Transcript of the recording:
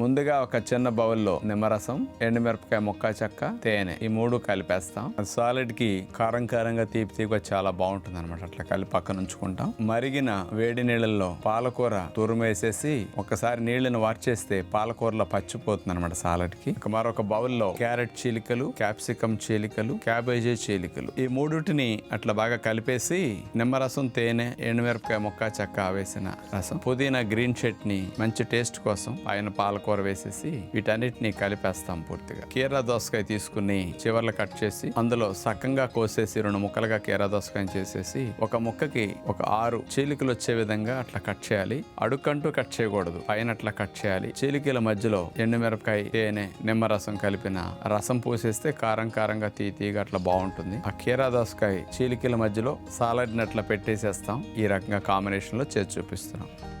ముందుగా ఒక చిన్న బౌల్లో నిమ్మరసం ఎండుమిరపకాయ ముక్క చెక్క తేనె ఈ మూడు కలిపేస్తాం. సాలెడ్కి కారం కారంగా తీపి తీపిగా చాలా బాగుంటుంది అనమాట అట్లా కలిపి పక్కన ఉంచుకుంటాం. మరిగిన వేడి నీళ్ళల్లో పాలకూర తురుమేసేసి ఒకసారి నీళ్ళని వార్చేస్తే పాలకూరలో పచ్చిపోతుంది అనమాట సాలెడ్కి మరొక బౌల్లో క్యారెట్ చీలికలు క్యాప్సికం చీలికలు క్యాబేజీ చీలికలు. ఈ మూడుటిని అట్లా బాగా కలిపేసి నిమ్మరసం తేనె ఎండుమిరపకాయ మొక్క చెక్క వేసిన రసం. పుదీనా గ్రీన్ చట్నీ మంచి టేస్ట్ కోసం ఆయన పాలకూర వేసేసి వీటన్నిటిని కలిపేస్తాం పూర్తిగా. కీరా దోసకాయ తీసుకుని చివర్లు కట్ చేసి అందులో సకంగా కోసేసి రెండు ముక్కలుగా కీరా దోసకాయ చేసేసి ఒక ముక్కకి ఒక ఆరు చీలికలు వచ్చే విధంగా అట్లా కట్ చేయాలి. అడుక్కంటూ కట్ చేయకూడదు. పైన అట్లా కట్ చేయాలి. చీలికల మధ్యలో ఎండుమిరపకాయ తేనె నిమ్మరసం కలిపిన రసం పోసేస్తే కారం కారంగా తీ తీగా అట్లా బాగుంటుంది. ఆ కీరా దోసకాయ చీలికల మధ్యలో సాలడ్ అట్లా పెట్టేసేస్తాం. ఈ రకంగా కాంబినేషన్లో చేసి చూపిస్తున్నాం.